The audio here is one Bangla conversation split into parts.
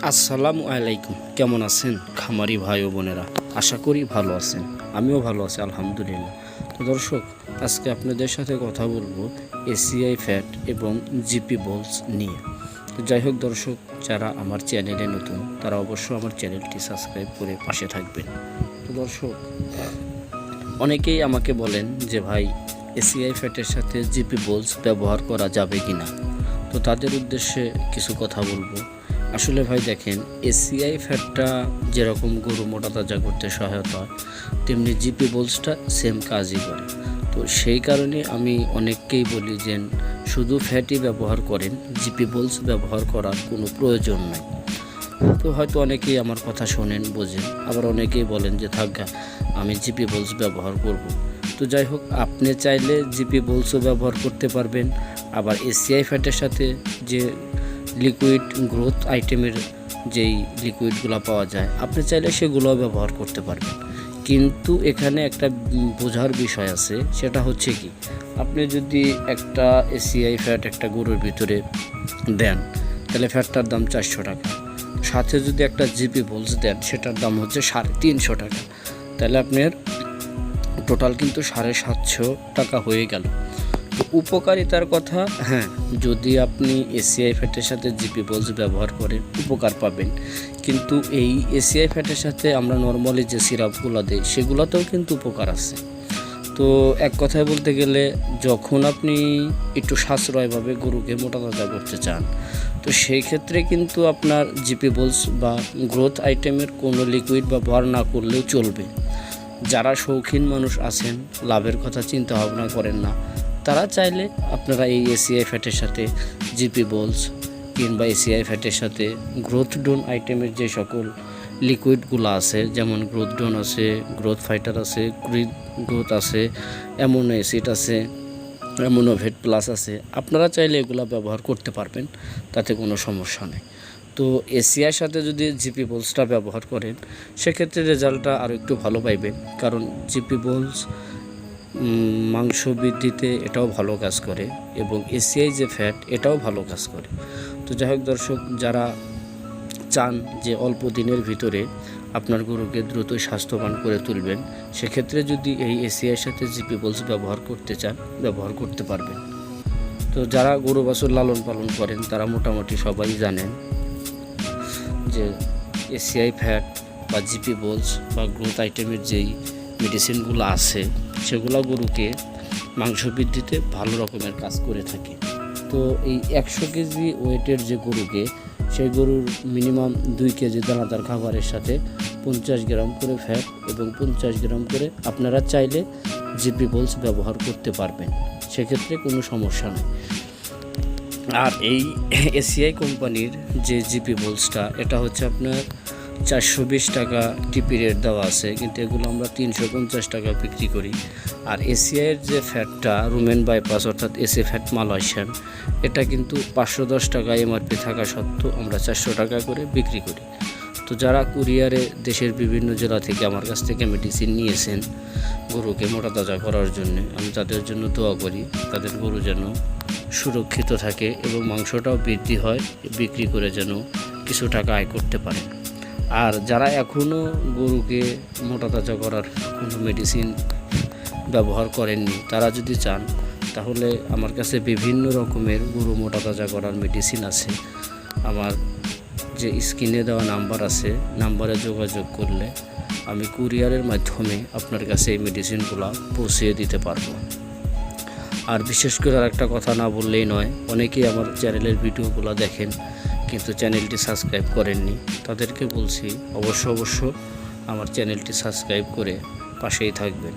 আসসালামু আলাইকুম। কেমন আছেন? খামারি ভাই ও বোনেরা, আশা করি ভালো আছেন। আমিও ভালো আছি, আলহামদুলিল্লাহ। তো দর্শক, আজকে আপনাদের সাথে কথা বলব এসিআই ফ্যাট এবং জিপি বলস নিয়ে। তো যাই হোক দর্শক, যারা আমার চ্যানেলে নতুন, তারা অবশ্যই আমার চ্যানেলটি সাবস্ক্রাইব করে পাশে থাকবেন। তো দর্শক, অনেকেই আমাকে বলেন যে, ভাই, এসিআই ফ্যাটের সাথে জিপি বোলস ব্যবহার করা যাবে কি না তো তাদের উদ্দেশ্যে কিছু কথা বলব। আসলে ভাই দেখেন এসিআই ফ্যাটটা যেরকম গরু মোটা তাজা করতে সহায়তা হয় তেমনি জিপি বোলসটা সেম কাজই করে তো সেই কারণে আমি অনেককেই বলি যে, শুধু ফ্যাটই ব্যবহার করেন জিপি বোলস ব্যবহার করার কোনো প্রয়োজন নাই তো হয়তো অনেকেই আমার কথা শোনেন, বোঝেন, আবার অনেকেই বলেন যে, থাকা আমি জিপি বোলস ব্যবহার করব। তো যাই হোক, আপনি চাইলে জিপি বোলসও ব্যবহার করতে পারবেন, আবার এসিআই ফ্যাটের সাথে যে লিকুইড গ্রোথ আইটেমের যেই লিকুইডগুলো পাওয়া যায়, আপনি চাইলে সেগুলো ব্যবহার করতে পারবেন। কিন্তু এখানে একটা বোঝার বিষয় আছে, সেটা হচ্ছে কি, আপনি যদি একটা এসিআই ফ্যাট একটা গরুর ভিতরে দেন, তাহলে ফ্যাটটার দাম চারশো টাকা। সাথে যদি একটা জিপি বোলস দেন, সেটার দাম হচ্ছে সাড়ে তিনশো টাকা। তাহলে আপনার টোটাল কিন্তু সাড়ে সাতশো টাকা হয়ে গেল। উপকারিতার কথা হ্যাঁ। যদি আপনি এসিআই ফ্যাটের সাথে জিপি বোলস ব্যবহার করেন উপকার পাবেন। কিন্তু এই এসিআই ফ্যাটের সাথে আমরা নর্মালি যে সিরাপগুলো দিই সেগুলোতেও কিন্তু উপকার আছে। তো এক কথায় বলতে গেলে যখন আপনি একটু সাশ্রয়ভাবে গরুকে মোটা তাজা করতে চান তো সেই ক্ষেত্রে কিন্তু আপনার জিপি বোলস বা গ্রোথ আইটেমের কোনো লিকুইড ব্যবহার না করলেও চলবে। যারা শৌখিন মানুষ আছেন লাভের কথা চিন্তা ভাবনা করেন না। তারা চাইলে আপনারা এই এসিআই ফ্যাটের সাথে জিপি বোলস কিংবা এসিআই ফ্যাটের সাথে গ্রোথ ডোন আইটেমের যে সকল লিকুইডগুলো আছে, যেমন গ্রোথ ডোন আছে গ্রোথ ফাইটার আছে গ্রোথ আছে অ্যামোনো অ্যাসিড আছে অ্যামোনোভেট প্লাস আছে, আপনারা চাইলে এগুলো ব্যবহার করতে পারবেন, তাতে কোনো সমস্যা নেই। তো এসিআর সাথে যদি জিপি বোলসটা ব্যবহার করেন, সেক্ষেত্রে রেজাল্টটা আরও একটু ভালো পাইবেন, কারণ জিপি বোলস মাংস বৃদ্ধিতে এটাও ভালো কাজ করে এবং এসিআই যে ফ্যাট এটাও ভালো কাজ করে। তো যাই হোক দর্শক, যারা চান যে অল্প দিনের ভিতরে আপনার গরুকে দ্রুত স্বাস্থ্যবান করে তুলবেন, সেক্ষেত্রে যদি এই এসিআইয়ের সাথে জিপি বোলস ব্যবহার করতে চান, ব্যবহার করতে পারবেন। তো যারা গরু বাছুর লালন পালন করেন, তারা মোটামুটি সবাই জানেন যে এসিআই ফ্যাট বা জিপি বোলস বা গ্রোথ আইটেমের যেই মেডিসিনগুলো আছে সেগুলো গরুকে মাংস বৃদ্ধিতে ভালো রকমের কাজ করে থাকে। তো এই একশো কেজি ওয়েটের যে গরুকে, সেই গরুর মিনিমাম দুই কেজি দানাদার খাবারের সাথে পঞ্চাশ গ্রাম করে ফ্যাট এবং পঞ্চাশ গ্রাম করে আপনারা চাইলে জিপি বোলস ব্যবহার করতে পারবেন। সেক্ষেত্রে কোনো সমস্যা নেই। আর এই এসিআই কোম্পানির যে জিপি বোলসটা, এটা হচ্ছে আপনার চারশো বিশ টাকা টিপি রেট দেওয়া আছে, কিন্তু এগুলো আমরা তিনশো পঞ্চাশ টাকা বিক্রি করি। আর এসিআইয়ের যে ফ্যাটটা রুমেন বাইপাস অর্থাৎ এসি ফ্যাট মালয়েশিয়ান এটা কিন্তু পাঁচশো দশ টাকা এমআরপি থাকা সত্ত্বেও আমরা চারশো টাকা করে বিক্রি করি। তো যারা কুরিয়ারে দেশের বিভিন্ন জেলা থেকে আমার কাছ থেকে মেডিসিন নিয়েছেন গরুকে মোটা তাজা করার জন্য, আমি তাদের জন্য দোয়া করি, তাদের গরু যেন সুরক্ষিত থাকে এবং মাংসটাও বৃদ্ধি হয়, বিক্রি করে যেন কিছু টাকা আয় করতে পারে। আর যারা এখনও গরুকে মোটা তাজা করার কোনো মেডিসিন ব্যবহার করেননি, তারা যদি চান, তাহলে আমার কাছে বিভিন্ন রকমের গরু মোটা তাজা করার মেডিসিন আছে। আমার যে স্ক্রিনে দেওয়া নাম্বার আছে, নাম্বারে যোগাযোগ করলে আমি কুরিয়ারের মাধ্যমে আপনার কাছে এই মেডিসিনগুলো পৌঁছিয়ে দিতে পারব। আর বিশেষ করে আর একটা কথা না বললেই নয়, অনেকেই আমার চ্যানেলের ভিডিওগুলো দেখেন। কিন্তু চ্যানেলটি সাবস্ক্রাইব করেননি, তাদেরকে বলছি অবশ্য অবশ্য আমার চ্যানেলটি সাবস্ক্রাইব করে পাশেই থাকবেন।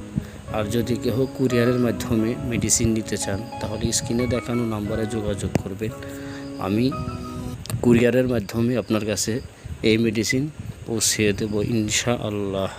আর যদি কেউ কুরিয়ারের মাধ্যমে মেডিসিন নিতে চান, তাহলে স্ক্রিনে দেখানো নাম্বারে যোগাযোগ করবেন। আমি কুরিয়ারের মাধ্যমে আপনার কাছে এই মেডিসিন পৌঁছিয়ে দেবো ইনশা আল্লাহ